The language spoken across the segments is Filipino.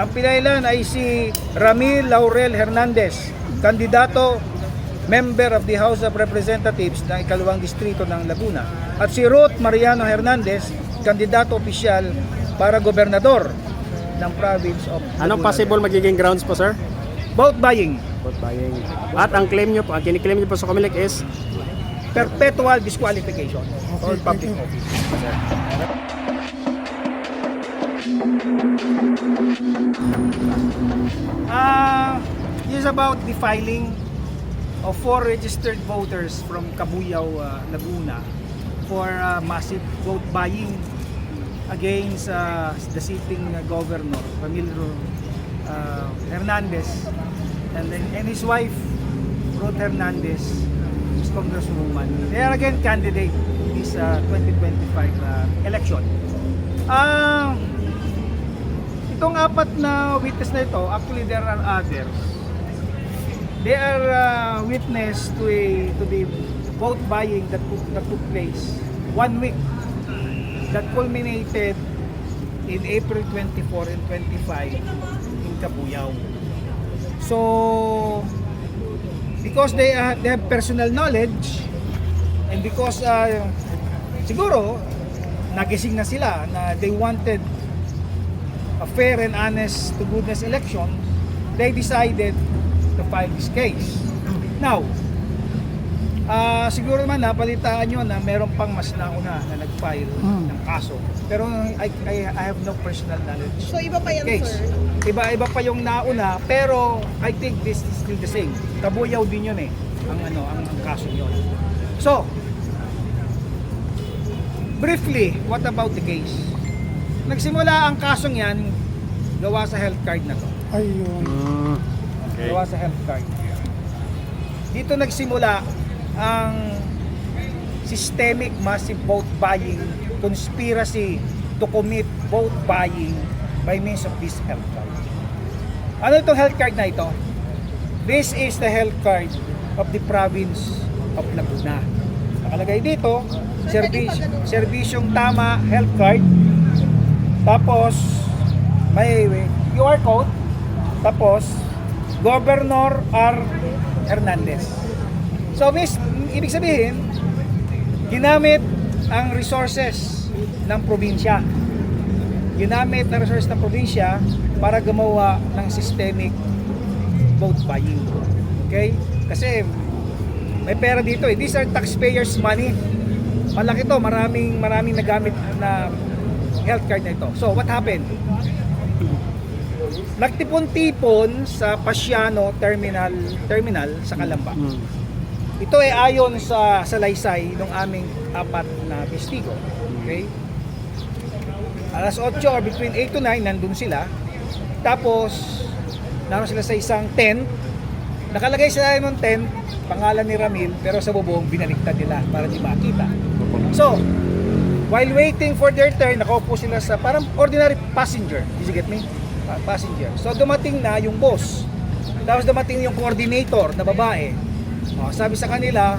Ang pinailan ay si Ramil Laurel Hernandez, kandidato member of the House of Representatives ng ikalawang distrito ng Laguna. At si Ruth Mariano Hernandez, kandidato opisyal para gobernador ng province of Anong Laguna. possible magiging grounds po, sir? Vote buying, Vote buying. At ang claim nyo po, ang kiniklaim nyo po sa Comelec is perpetual disqualification or public office. About the filing of four registered voters from Cabuyao, uh, Laguna for uh, massive vote buying against uh, the sitting uh, governor, Ramiro uh, Hernandez, and then and his wife, Ruth Hernandez, is congresswoman. They are again candidate in this uh, 2025 uh, election. Ah, itong apat na witness na ito, actually there are others. They are uh, witness to a to the vote buying that took, that took place one week that culminated in April 24 and 25 in Cabuyao. So because they uh, they have personal knowledge and because uh, siguro nagising na sila na they wanted a fair and honest to goodness election, they decided to file this case. Now, ah siguro naman napalitaan nyo na meron pang mas nauna na nag-file ng kaso. Pero I, I, I have no personal knowledge So iba pa yan, case. sir? Iba-iba pa yung nauna, pero I think this is still the same. Kabuyaw din yun eh, ang ano, ang, ang kaso yun. So, briefly, what about the case? Nagsimula ang kasong yan gawa sa health card na to. Ayun. mm, okay. Gawa sa health card. Dito nagsimula ang systemic massive vote buying conspiracy to commit vote buying by means of this health card. Ano itong health card na ito? This is the health card of the province of Laguna. Nakalagay dito, servis serbisyong tama health card. Tapos may QR code. Tapos Governor R. Hernandez. So, miss, ibig sabihin, ginamit ang resources ng probinsya. Ginamit ang resources ng probinsya para gumawa ng systemic vote buying. Okay? Kasi may pera dito eh. These are taxpayers money. Malaki to, maraming maraming nagamit na health card na ito. So, what happened? Nagtipon-tipon sa Pasiano Terminal Terminal sa Calamba. Mm. Ito ay ayon sa salaysay ng aming apat na testigo. Okay? Alas 8 or between 8 to 9 nandun sila. Tapos naroon sila sa isang tent. Nakalagay sila ng tent, pangalan ni Ramil, pero sa bubong binaliktad nila para di makita. So, while waiting for their turn, nakaupo sila sa parang ordinary passenger. Did you get me? Pa- passenger. So, dumating na yung boss. Tapos dumating yung coordinator na babae. O, sabi sa kanila,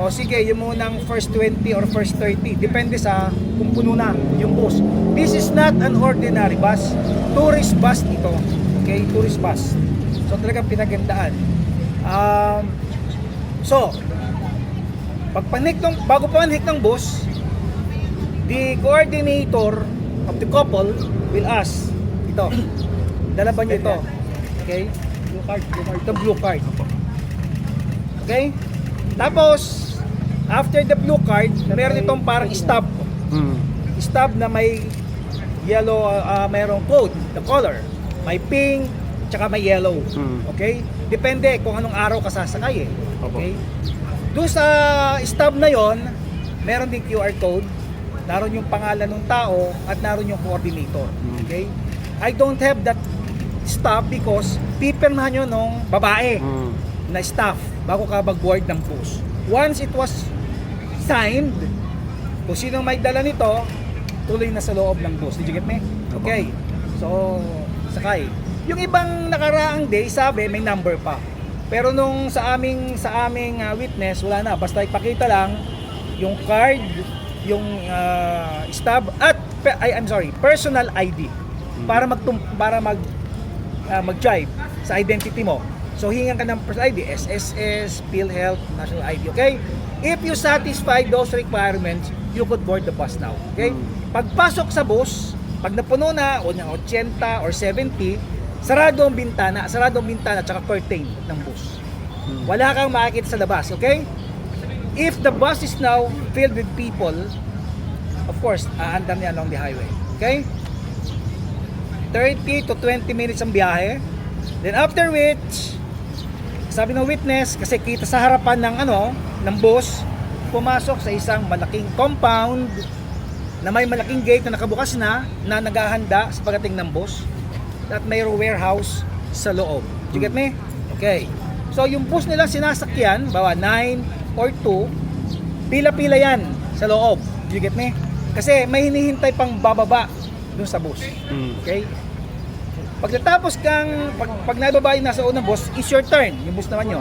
o sige, yung munang first 20 or first 30. Depende sa kung puno na yung bus. This is not an ordinary bus. Tourist bus ito. Okay? Tourist bus. So talagang pinagandaan. Um, so, pagpanik ng, bago panik ng bus, the coordinator of the couple will ask, ito, dala ba niyo ito? Okay? Blue card, blue card. Ito blue card. Okay? Tapos, after the blue card, meron itong parang stub. Mm. Stub na may yellow, uh, mayroong code, the color. May pink, tsaka may yellow. Mm. Okay? Depende kung anong araw ka sasakay eh. Okay? Doon sa stub na yon, meron din QR code. Naroon yung pangalan ng tao at naroon yung coordinator. Mm. Okay? I don't have that stub because pipirmahan yun nung babae Mm. na staff bago ka mag-board ng bus. Once it was signed, kung sino may dala nito, tuloy na sa loob ng bus. Did you get me? Okay. So, sakay. Yung ibang nakaraang day, sabi may number pa. Pero nung sa aming sa aming ah, witness, wala na. Basta ipakita lang yung card, yung ah, stub at ay, I'm sorry, personal ID para mag para mag ah, mag-drive sa identity mo. So hingan ka ng first ID, SSS, PhilHealth, National ID, okay? If you satisfy those requirements, you could board the bus now, okay? Pagpasok sa bus, pag napuno na o ng 80 or 70, sarado ang bintana, sarado ang bintana tsaka curtain ng bus. Wala kang makikita sa labas, okay? If the bus is now filled with people, of course, aandam niya along the highway. Okay? 30 to 20 minutes ang biyahe. Then after which, sabi ng witness, kasi kita sa harapan ng ano, ng bus, pumasok sa isang malaking compound na may malaking gate na nakabukas na na naghahanda sa pagdating ng bus at mayroong warehouse sa loob. Do you get me? Okay. So yung bus nila sinasakyan, bawa 9 or 2, pila-pila yan sa loob. Do you get me? Kasi may hinihintay pang bababa dun sa bus. Mm. Okay? Pagkatapos kang pag, pag nababa yung nasa unang boss, it's your turn, yung boss naman nyo.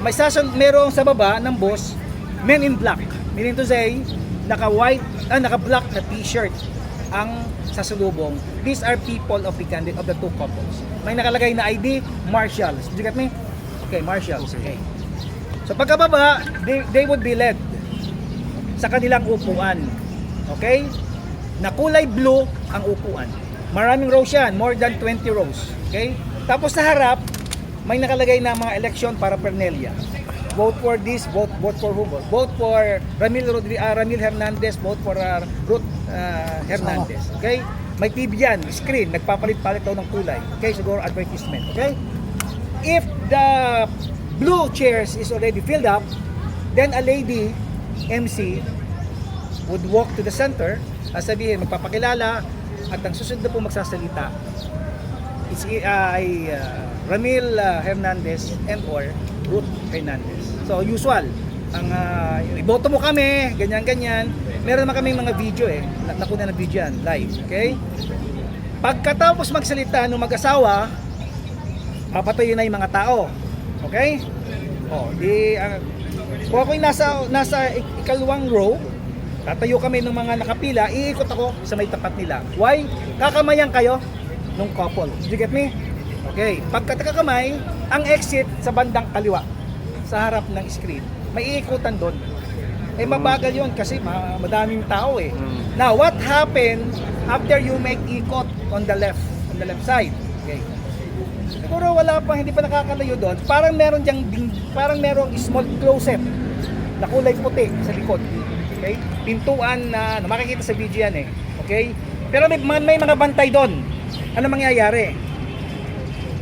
May sasan merong sa baba ng boss, men in black. Meaning to say, naka white, ah, naka black na t-shirt ang sasalubong. These are people of the candidate of the two couples. May nakalagay na ID, marshals. Did you get me? Okay, marshals. Okay. So pagkababa, they, they would be led sa kanilang upuan. Okay? Na kulay blue ang upuan. Maraming rows yan, more than 20 rows. Okay? Tapos sa harap, may nakalagay na mga election paraphernalia. Vote for this, vote vote for who? Vote for Ramil Rodri ah, Ramil Hernandez, vote for uh, Ruth ah, Hernandez. Okay? May TV yan, screen, nagpapalit-palit daw ng kulay. Okay, siguro advertisement. Okay? If the blue chairs is already filled up, then a lady MC would walk to the center sabihin, magpapakilala at ang susunod na po magsasalita is uh, ay uh, Ramil uh, Hernandez and or Ruth Hernandez. So usual, ang uh, iboto mo kami, ganyan ganyan. Meron naman kaming mga video eh, na- nakuna ng video yan, live, okay? Pagkatapos magsalita ng mag-asawa, papatayo na yung mga tao. Okay? Oh, di uh, kung ako'y nasa nasa ik- ikalawang row, tatayo kami ng mga nakapila, iikot ako sa may tapat nila. Why? Kakamayan kayo nung couple. Did you get me? Okay. Pagkatakakamay, ang exit sa bandang kaliwa sa harap ng screen. May iikutan doon. Eh mabagal yon kasi ma- madaming tao eh. Mm. Now, what happened after you make ikot on the left, on the left side? Okay. Siguro wala pa, hindi pa nakakalayo doon. Parang meron diyang, ding- parang merong small closet na kulay puti sa likod. Okay? Pintuan na, na makikita sa video yan eh. Okay? Pero may, may mga bantay doon. Ano mangyayari?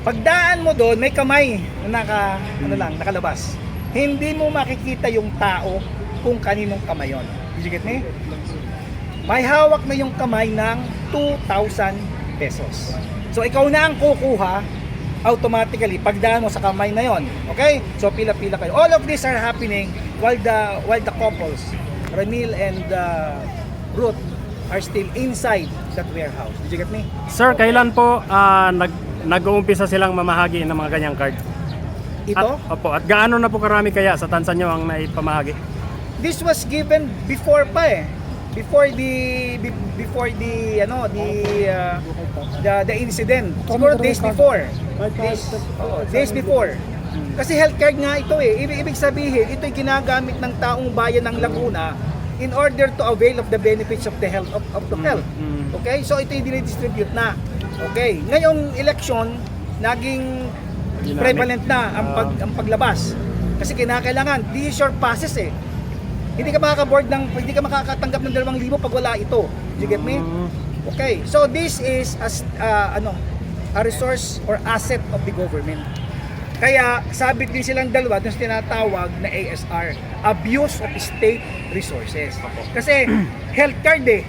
Pagdaan mo doon, may kamay na naka, ano lang, nakalabas. Hindi mo makikita yung tao kung kaninong kamay yon. Did you get me? May hawak na yung kamay ng 2,000 pesos. So ikaw na ang kukuha automatically pagdaan mo sa kamay na yon. Okay? So pila-pila kayo. All of these are happening while the while the couples, Ramil and uh, Ruth are still inside that warehouse. Did you get me? Sir, kailan po ah, nag nag-uumpisa silang mamahagi ng mga ganyang card? Ito, At, opo, at gaano na po karami kaya sa tansa nyo ang naipamahagi? this was given before pa eh. Before the be- before the ano the uh, the, the incident. Siguro days before. Days, oo, days before. Kasi health card nga ito eh. Ibig, ibig sabihin, ito'y ginagamit ng taong bayan ng Laguna in order to avail of the benefits of the health of, of the health. Mm. Okay? So ito'y dinedistribute na. Okay. Ngayong election, naging prevalent na ang, pag, Ah. ang paglabas. Kasi kinakailangan, these short passes eh. Hindi ka makaka-board ng, hindi ka makakatanggap ng 2,000 pag wala ito. Do you get me? Mm. Okay. So this is as uh, ano, a resource or asset of the government. Kaya sabit din silang dalawa dun sa tinatawag na ASR, abuse of state resources. Kasi health card eh.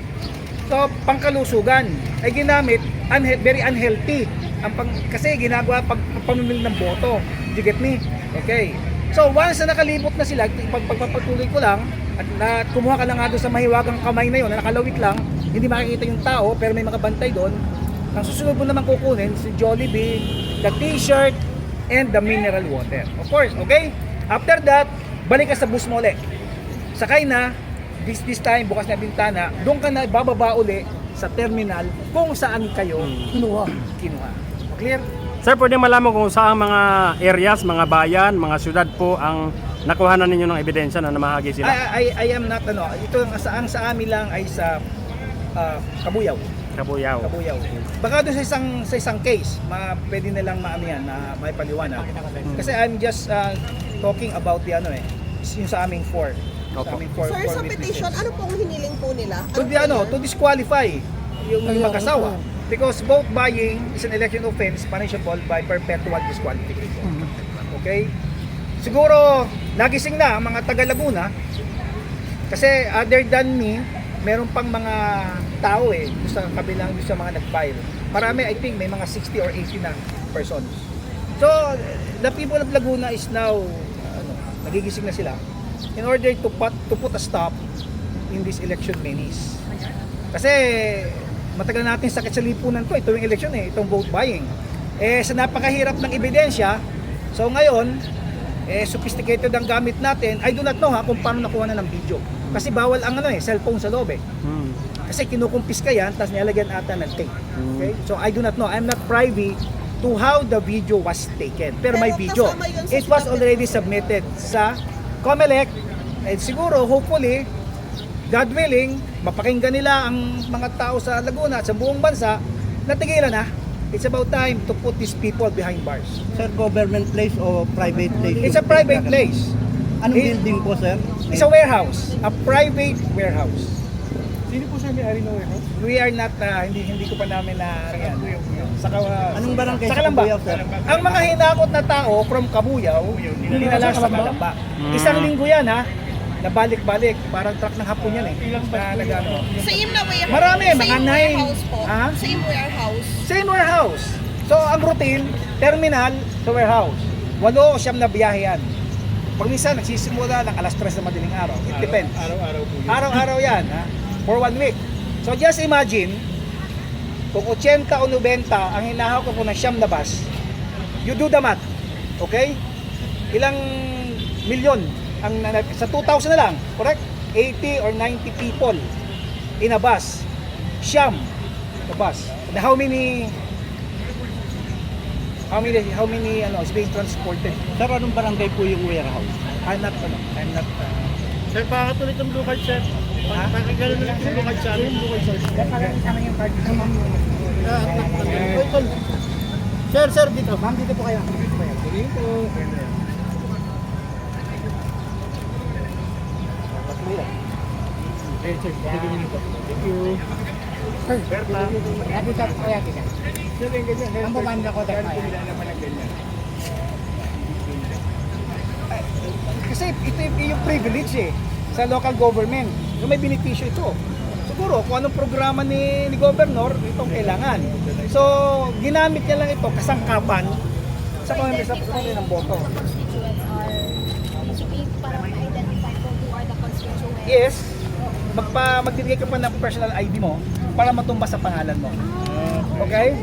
So pangkalusugan ay ginamit unhe- very unhealthy. Ang pang, kasi ginagawa pag pamimili ng boto. Do you get me? Okay. So once na nakalibot na sila, pag pagpapatuloy ko lang, at na, kumuha ka lang nga doon sa mahiwagang kamay na yun, na nakalawit lang, hindi makikita yung tao, pero may mga bantay doon. Ang susunod mo naman kukunin, si Jollibee, the t-shirt, and the mineral water. Of course, okay? After that, balik ka sa bus mo ulit. Sakay na, this, this time, bukas na bintana, doon ka na bababa uli sa terminal kung saan kayo Hmm. kinuha. kinuha. Clear? Sir, pwede malaman kung saan mga areas, mga bayan, mga syudad po ang nakuha na ninyo ng ebidensya na namahagi I, sila? I, I am not, ano, ito ang sa, ang sa amin lang ay sa ah, Kabuyaw. Kabuyaw. Kabuyaw. Baka doon sa isang sa isang case, ma, pwede nilang maano yan, na may paliwanag. Kasi I'm just ah, talking about the ano eh, yung sa aming four. Sa Opo. aming four, Sir, four sa witnesses. petition, ano pong hiniling po nila? to Ano the po ano, to disqualify yung mag-asawa. Because vote buying is an election offense punishable by perpetual disqualification. Okay? Siguro, nagising na ang mga taga Laguna kasi other than me, meron pang mga tao eh, sa kabilang doon sa mga nag-file. Marami, I think, may mga 60 or 80 na persons. So, the people of Laguna is now, ano, nagigising na sila in order to put, to put a stop in this election menace. Kasi matagal natin sakit sa lipunan to, ito yung election eh, itong vote buying. Eh sa napakahirap ng ebidensya, so ngayon, eh sophisticated ang gamit natin. I do not know ha kung paano nakuha na ng video. Kasi bawal ang ano eh, cellphone sa loob eh. Hmm. Kasi kinukumpis ka yan, tapos nilalagyan ata ng tape. Okay? So I do not know. I'm not privy to how the video was taken. Pero, may Pero video. yun sa It was already submitted sa COMELEC. And siguro, hopefully, God willing, mapakinggan nila ang mga tao sa Laguna at sa buong bansa na tigilan na. It's about time to put these people behind bars. Sir, government place o private place? It's a private place. Anong It- building po, sir? It's a warehouse. A private warehouse. Sino po siya may-ari ng warehouse? We are not, uh, hindi hindi ko pa namin na yan. Sa Kawa- Anong barangay sa sa Kalamba. Kabuyaw, sir? Ang mga hinakot na tao from Kabuyaw, hindi na sa Kalamba. Isang linggo yan ha. Nabalik-balik. Parang truck ng hapon yan eh. Na, nagano. Same na warehouse. Marami, same mga nine. warehouse po. Ha? Same warehouse. Same warehouse. So ang routine, terminal to warehouse. Walo o siyam na biyahe yan. Pag minsan nagsisimula ng alas 3 na madaling araw. It depends. Araw-araw po yun. Araw-araw yan, ha? For one week. So just imagine, kung 80 o 90 ang hinahaw ko po ng siyam na bus, you do the math. Okay? Ilang milyon ang sa 2,000 na lang, correct? 80 or 90 people in a bus. Siyam na bus. And how many how many how many ano is being transported? Sir, anong barangay po yung warehouse? I'm not ano, I'm not uh, Sir, pakatuloy ng blue card, sir. Pakagano na lang yung blue card sa amin. Blue card, sir. Oy, tol. Sir, sir, dito. Ma'am, dito po kayo. Dito po kayo. Dito. Okay, sir. Sige, dito. Thank you. Yung ganyan. Ang bumanda ko tayo. Kasi ito yung, privilege eh sa local government. Yung may benepisyo ito. Siguro kung anong programa ni, ni governor, itong kailangan. So, ginamit niya lang ito kasangkapan sa pamimili sa pamimili ng boto. Yes, magpa, magbibigay ka pa ng personal ID mo para matumba sa pangalan mo. Okay?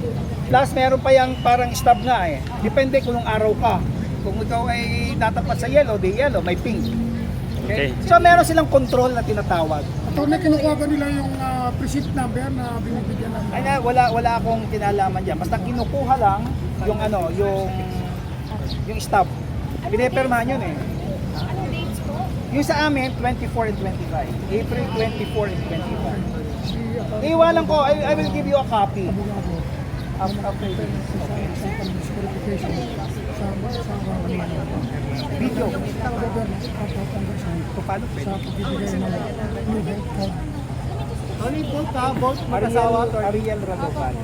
Plus, meron pa yung parang stub nga eh. Depende kung anong araw ka. Kung ikaw ay tatapat sa yellow, di yellow, may pink. Okay? Okay. So, meron silang control na tinatawag. Attorney, kinukuha ba nila yung uh, precinct number na binibigyan ng... Ay na, wala wala akong kinalaman diyan. Basta kinukuha lang yung ano, yung yung stub. Pinepermahan yun eh. Yung sa amin 24 and 25. April 24 and 25. Iwanan ko, I, I will give you a copy. Sa sa Video. paano pwede. Ano yung vote ha? Ariel, mag-asawa. Ariel Radoval.